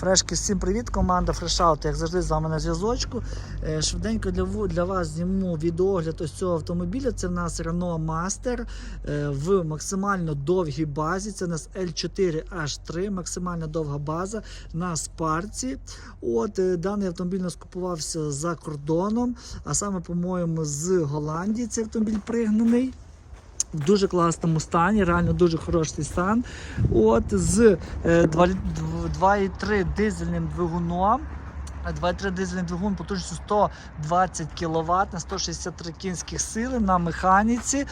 Фрешки, всім привіт, команда Фрешаут, як завжди з вами на зв'язочку. Е, Швиденько для, для вас зніму відеогляд ось цього автомобіля. Це в нас Renault Master е, в максимально довгій базі. Це у нас L4H3, максимально довга база на спарці. От е, даний автомобіль нас купувався за кордоном, а саме, по-моєму, з Голландії цей автомобіль пригнаний в дуже класному стані, реально дуже хороший стан. От з е, 2 літ- 2,3 дизельним двигуном. 2,3 дизельний двигун потужністю 120 кВт на 163 кінських сили на механіці.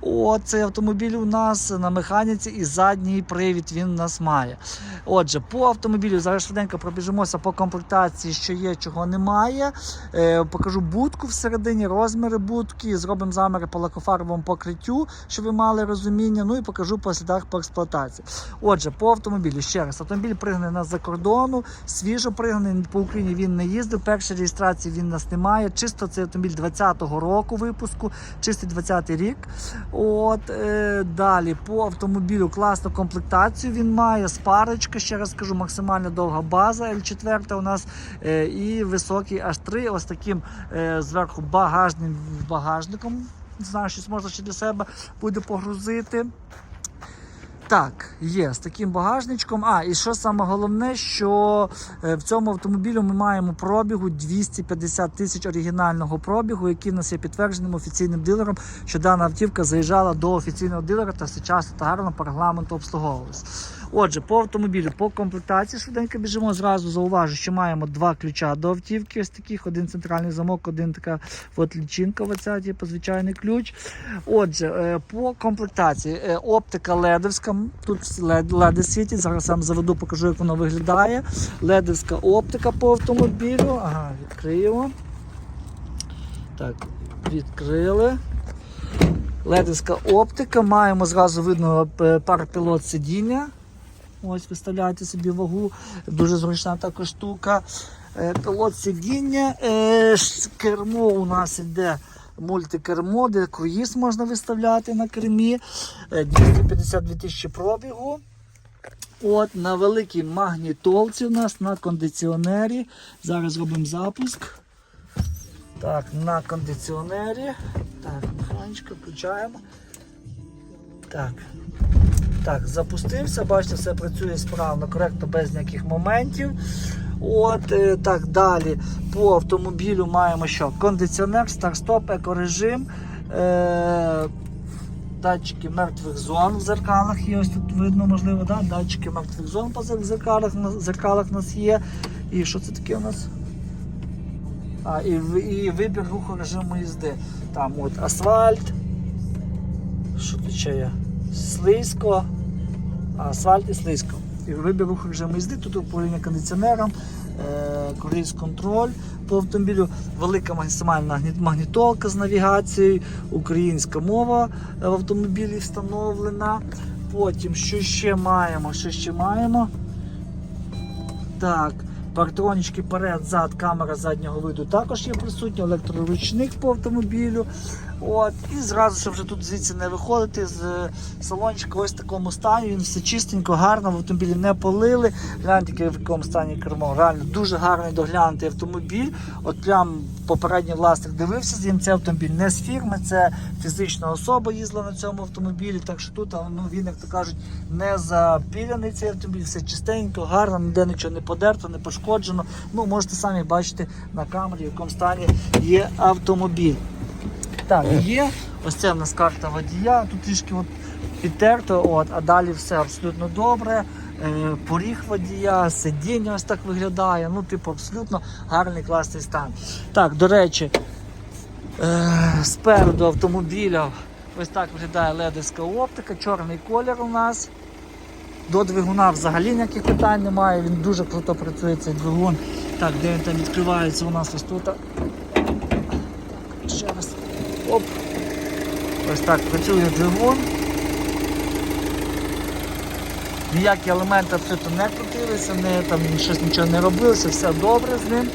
От цей автомобіль у нас на механіці і задній привід він у нас має. Отже, по автомобілю зараз швиденько пробіжимося по комплектації, що є, чого немає. Е, покажу будку всередині, розміри будки, зробимо заміри по лакофарбовому покриттю, щоб ви мали розуміння. Ну і покажу по слідах по експлуатації. Отже, по автомобілю ще раз, автомобіль пригнаний нас за кордону, свіжо пригнаний по Україні він не їздив. Першої реєстрації він нас немає. Чисто цей автомобіль 20-го року випуску, чистий 20-й рік. От е, далі по автомобілю класну комплектацію він має. Спарочка, ще раз скажу, максимально довга база L4 у нас е, і високий H3, ось таким е, зверху багажним багажником. Знаю, щось можна ще для себе буде погрузити. Так, є з таким багажничком. А, і що саме головне, що е, в цьому автомобілі ми маємо пробігу 250 тисяч оригінального пробігу, який в нас є підтвердженим офіційним дилером, що дана автівка заїжджала до офіційного дилера та все часто та гарно по регламенту обслуговувалась. Отже, по автомобілю, по комплектації швиденько біжимо. Зразу зауважу, що маємо два ключа до автівки. Ось таких: один центральний замок, один така от лічинка. Оця, типу, звичайний ключ. Отже, е, по комплектації е, оптика ледовська. Тут лед, леди світять. Зараз я заведу, покажу, як воно виглядає. Ледовська оптика по автомобілю. Ага, відкриємо. Так, відкрили. Ледовська оптика. Маємо зразу видно е, парапілот сидіння. Ось виставляєте собі вагу. Дуже зручна така штука. Е, Пілот сидіння. Е, Кермо у нас іде мультикермо, де круїз можна виставляти на кермі. Е, 252 тисячі пробігу. От, на великій магнітолці у нас на кондиціонері. Зараз робимо запуск. Так, на кондиціонері. Так, механічка включаємо. Так. Так, запустився, бачите, все працює справно, коректно, без ніяких моментів. От е, так далі. По автомобілю маємо що? Кондиціонер, старт-стоп, екорежим, е, датчики мертвих зон в зеркалах є. Ось тут видно, можливо, да? датчики мертвих зон по зеркалах, зеркалах у нас є. І що це таке у нас? А, і, і вибір руху режиму їзди. Там от асфальт. Що тут ще є? Слизько, асфальт і слизько. І вибір руху режиму їзди, тут управління кондиціонером, е, круїз контроль по автомобілю, велика максимальна магнітолка з навігацією, українська мова в автомобілі встановлена. Потім, що ще маємо? Що ще маємо? Так, партронічки перед, зад, камера заднього виду також є присутня, електроручник по автомобілю. От, і зразу, щоб вже тут звідси не виходити з е, салончика ось в такому стані. Він все чистенько, гарно, в автомобілі не полили. Гляньте, в якому стані кермо. Реально дуже гарний доглянутий автомобіль. От прям попередній власник дивився з ним. Цей автомобіль не з фірми, це фізична особа їздила на цьому автомобілі. Так що тут ну, він, як то кажуть, не запіляний цей автомобіль, все чистенько, гарно, ніде нічого не подерто, не пошкоджено. Ну, можете самі бачити на камері, в якому стані є автомобіль. Так, є. Ось це в нас карта водія. Тут трішки от підтерто, от, а далі все абсолютно добре. Е, поріг водія, сидіння ось так виглядає. Ну, типу, абсолютно гарний класний стан. Так, до речі, е, спереду автомобіля ось так виглядає ледовська оптика, чорний колір у нас. До двигуна взагалі ніяких питань немає, він дуже круто працює цей двигун. Так, де він там відкривається у нас ось тут. Оп. Ось так працює двигун. Ніякі елементи абсолютно не крутилися, не, там щось нічого не робилося, все добре з ним.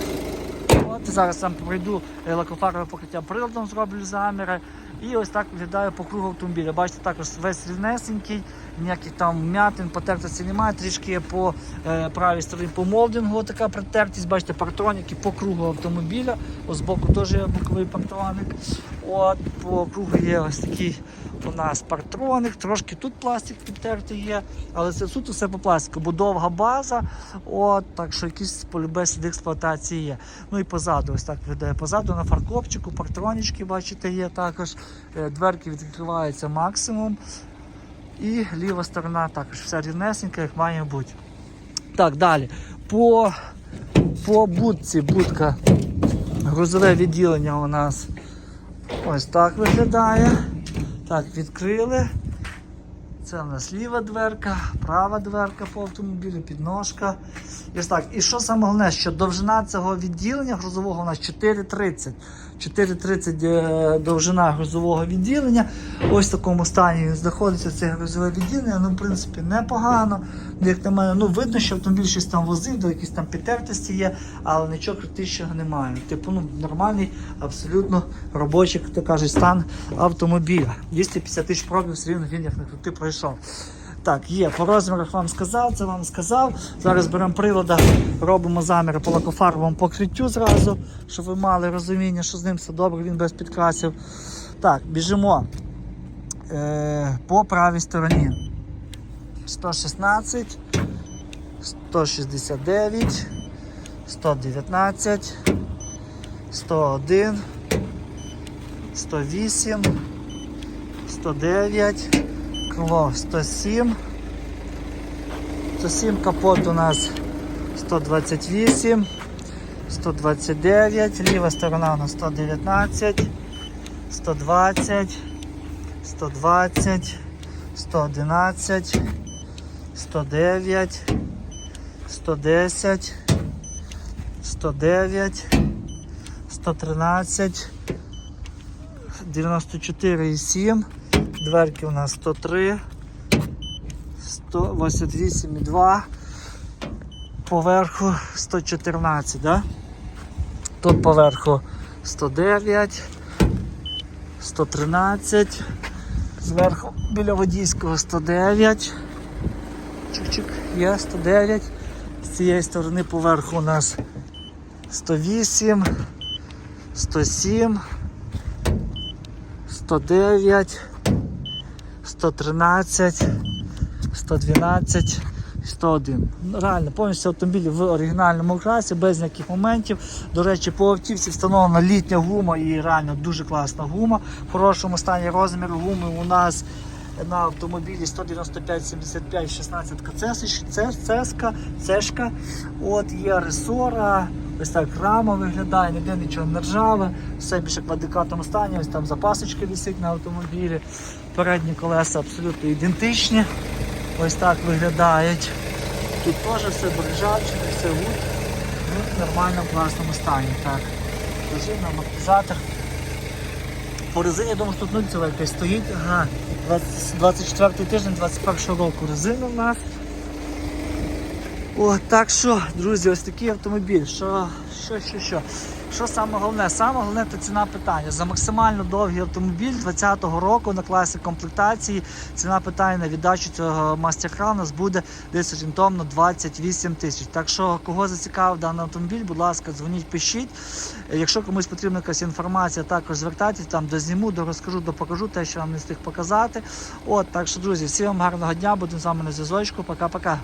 От. Зараз сам пройду е, лакофарове покриття приладом, зроблю заміри. І ось так виглядає по кругу автомобіля. Бачите, також весь рівнесенький, ніяких там вмятин, потертості немає. Трішки по е, правій стороні по молдингу така притертість. Бачите, партроніки по кругу автомобіля. Ось збоку теж є боковий партроник. От, по кругу є ось такий у нас партроник, трошки тут пластик підтертий є, але це суто все по пластику, бо довга база, от, так що якісь полюбе сліди експлуатації є. Ну і позаду, ось так виглядає позаду на фаркопчику, партронічки, бачите, є також. Е, Дверки відкриваються максимум. І ліва сторона також все рівнесенька, як має бути. Так, далі. По, по будці, будка, грузове відділення у нас ось так виглядає. Так, відкрили. Це у нас ліва дверка, права дверка по автомобілю, підножка. І так. І що саме головне, що довжина цього відділення грузового у нас 4,30. 4,30 е, довжина грузового відділення. Ось в такому стані знаходиться це грузове відділення. Ну, в принципі, непогано. Ну, Як на мене, ну видно, що автомобіль щось там возив, до якісь там підтертості є, але нічого критичного немає. Типу, ну нормальний, абсолютно робочий, як то кажуть, стан автомобіля. 250 тисяч пробів все рівно він як не крути пройшов. Так, є, по розмірах вам сказав, це вам сказав. Зараз беремо привода, робимо заміри по лакофарбовому покриттю зразу, щоб ви мали розуміння, що з ним все добре, він без підкрасів. Так, біжимо е, по правій стороні. 116, 169, 119, 101, 108, 109, крило 107, 107 капот у нас 128, 129, ліва сторона у нас 119, 120, 120, 111, 109, 110, 109, 113, 94,7, дверки у нас 103, 188,2, поверху 114, да? Тут поверху 109, 113, зверху біля водійського 109. Чик-чик, є 109. З цієї сторони поверху у нас 108, 107, 109, 113, 112, 101. Ну, Реально, повністю автомобіль в оригінальному класі, без ніяких моментів. До речі, по автівці встановлена літня гума і реально дуже класна гума. В хорошому стані розмір гуми у нас на автомобілі 195 75 16 цеска, цешка. От є ресора, ось так рама виглядає, ніде нічого не ржаве, все більше в адекватному стані, ось там запасочки висить на автомобілі. Передні колеса абсолютно ідентичні. Ось так виглядають. Тут теж все брижавчине, все гуд. Ну, в класному стані. Так. Пружина, амортизатор. По резині, я думаю, що тут нульцева якась стоїть. Ага, 24 тиждень 21 року резина в нас. О, так що, друзі, ось такий автомобіль. Що, що, що, що? Що саме головне? Саме головне це ціна питання. За максимально довгий автомобіль 20-го року на класі комплектації ціна питання на віддачу цього мастер-кра у нас буде десь орієнтовно 28 тисяч. Так що, кого зацікавив даний автомобіль, будь ласка, дзвоніть, пишіть. Якщо комусь потрібна якась інформація, також звертайтесь, там дозніму, дорозкажу, допокажу те, що вам не встиг показати. От, так що, друзі, всім вам гарного дня, будемо з вами на зв'язочку. Пока-пока.